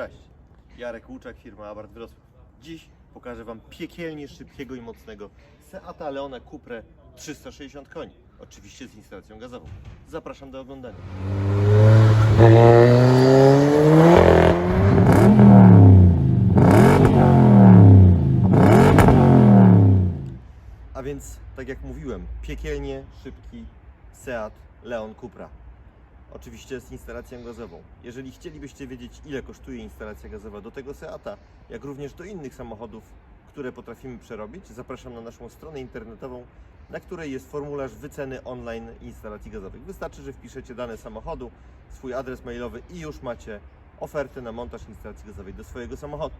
Cześć, Jarek Łuczak, firma Abart Wrocław. Dziś pokażę Wam piekielnie szybkiego i mocnego Seata Leona Cupre 360 koni. Oczywiście z instalacją gazową. Zapraszam do oglądania. A więc, tak jak mówiłem, piekielnie szybki Seat Leon Cupra. Oczywiście z instalacją gazową. Jeżeli chcielibyście wiedzieć, ile kosztuje instalacja gazowa do tego Seata, jak również do innych samochodów, które potrafimy przerobić, zapraszam na naszą stronę internetową, na której jest formularz wyceny online instalacji gazowych. Wystarczy, że wpiszecie dane samochodu, swój adres mailowy i już macie ofertę na montaż instalacji gazowej do swojego samochodu.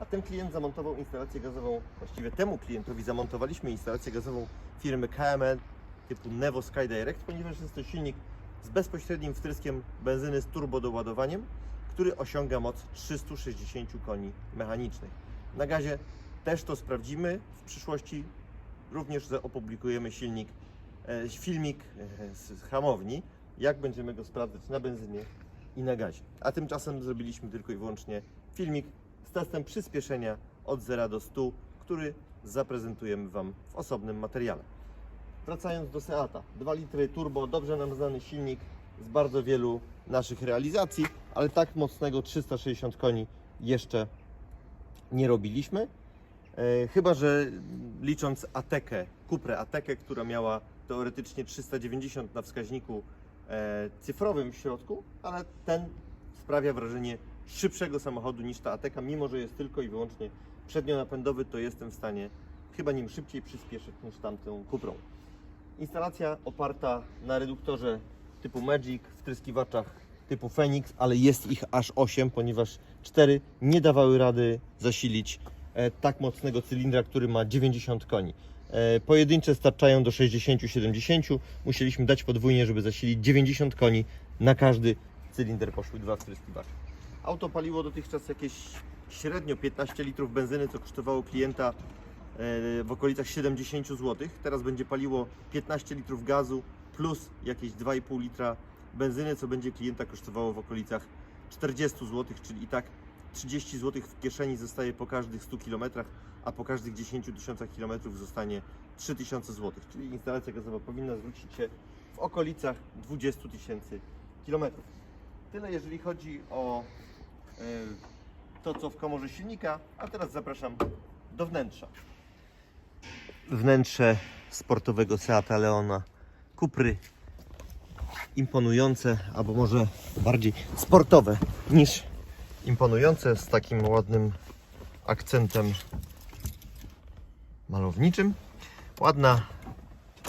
A ten klient zamontował instalację gazową, właściwie temu klientowi zamontowaliśmy instalację gazową firmy KMN typu Nevo Sky Direct, ponieważ jest to silnik z bezpośrednim wtryskiem benzyny z turbodoładowaniem, który osiąga moc 360 koni mechanicznych. Na gazie też to sprawdzimy. W przyszłości również opublikujemy silnik, e, filmik e, z hamowni, jak będziemy go sprawdzać na benzynie i na gazie. A tymczasem zrobiliśmy tylko i wyłącznie filmik z testem przyspieszenia od 0 do 100, który zaprezentujemy Wam w osobnym materiale. Wracając do Seata, 2 litry turbo, dobrze nam znany silnik z bardzo wielu naszych realizacji, ale tak mocnego 360 koni jeszcze nie robiliśmy. E, chyba, że licząc Atekę, Cuprę Atekę, która miała teoretycznie 390 na wskaźniku e, cyfrowym w środku, ale ten sprawia wrażenie szybszego samochodu niż ta Ateka, mimo że jest tylko i wyłącznie przednionapędowy, to jestem w stanie chyba nim szybciej przyspieszyć niż tamtą Cuprą. Instalacja oparta na reduktorze typu Magic, wtryskiwaczach typu Phoenix, ale jest ich aż 8, ponieważ 4 nie dawały rady zasilić e, tak mocnego cylindra, który ma 90 koni. E, pojedyncze starczają do 60-70. Musieliśmy dać podwójnie, żeby zasilić 90 koni na każdy cylinder poszły dwa wtryskiwacze. Auto paliło dotychczas jakieś średnio 15 litrów benzyny, co kosztowało klienta w okolicach 70 zł. Teraz będzie paliło 15 litrów gazu plus jakieś 2,5 litra benzyny, co będzie klienta kosztowało w okolicach 40 zł, czyli i tak 30 zł w kieszeni zostaje po każdych 100 km, a po każdych 10 tysiącach km zostanie 3000 zł, czyli instalacja gazowa powinna zwrócić się w okolicach 20 tysięcy kilometrów. Tyle jeżeli chodzi o e, to, co w komorze silnika, a teraz zapraszam do wnętrza. Wnętrze sportowego Seata Leona Kupry imponujące, albo może bardziej sportowe niż imponujące, z takim ładnym akcentem malowniczym. Ładna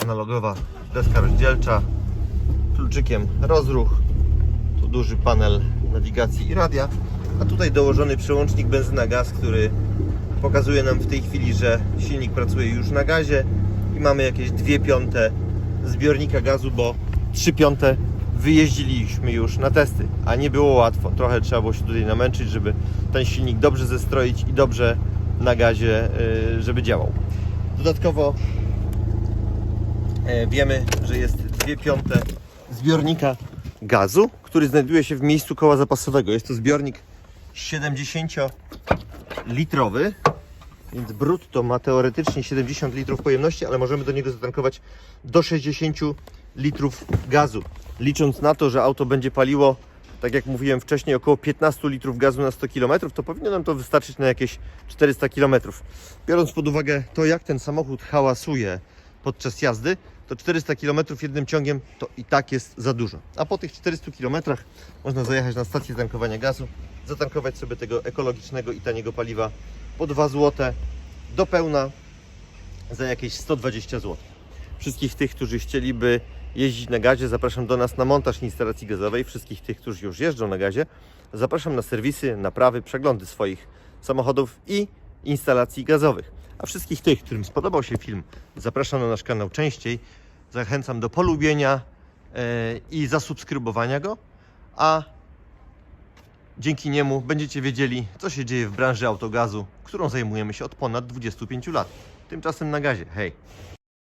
analogowa deska rozdzielcza, kluczykiem rozruch, tu duży panel nawigacji i radia, a tutaj dołożony przełącznik benzyna-gaz, który pokazuje nam w tej chwili, że silnik pracuje już na gazie i mamy jakieś 2 piąte zbiornika gazu, bo 3 piąte wyjeździliśmy już na testy, a nie było łatwo. Trochę trzeba było się tutaj namęczyć, żeby ten silnik dobrze zestroić i dobrze na gazie, yy, żeby działał. Dodatkowo e, wiemy, że jest 2 piąte zbiornika gazu, który znajduje się w miejscu koła zapasowego. Jest to zbiornik 70-litrowy, więc brutto ma teoretycznie 70 litrów pojemności, ale możemy do niego zatankować do 60 litrów gazu. Licząc na to, że auto będzie paliło, tak jak mówiłem wcześniej, około 15 litrów gazu na 100 km, to powinno nam to wystarczyć na jakieś 400 km. Biorąc pod uwagę to, jak ten samochód hałasuje podczas jazdy, to 400 km jednym ciągiem to i tak jest za dużo. A po tych 400 km można zajechać na stację tankowania gazu, zatankować sobie tego ekologicznego i taniego paliwa po 2 zł do pełna za jakieś 120 zł. Wszystkich tych, którzy chcieliby jeździć na gazie, zapraszam do nas na montaż instalacji gazowej. Wszystkich tych, którzy już jeżdżą na gazie, zapraszam na serwisy, naprawy, przeglądy swoich samochodów i instalacji gazowych. A wszystkich tych, którym spodobał się film, zapraszam na nasz kanał częściej. Zachęcam do polubienia e, i zasubskrybowania go, a dzięki niemu będziecie wiedzieli, co się dzieje w branży autogazu, którą zajmujemy się od ponad 25 lat. Tymczasem na gazie. Hej!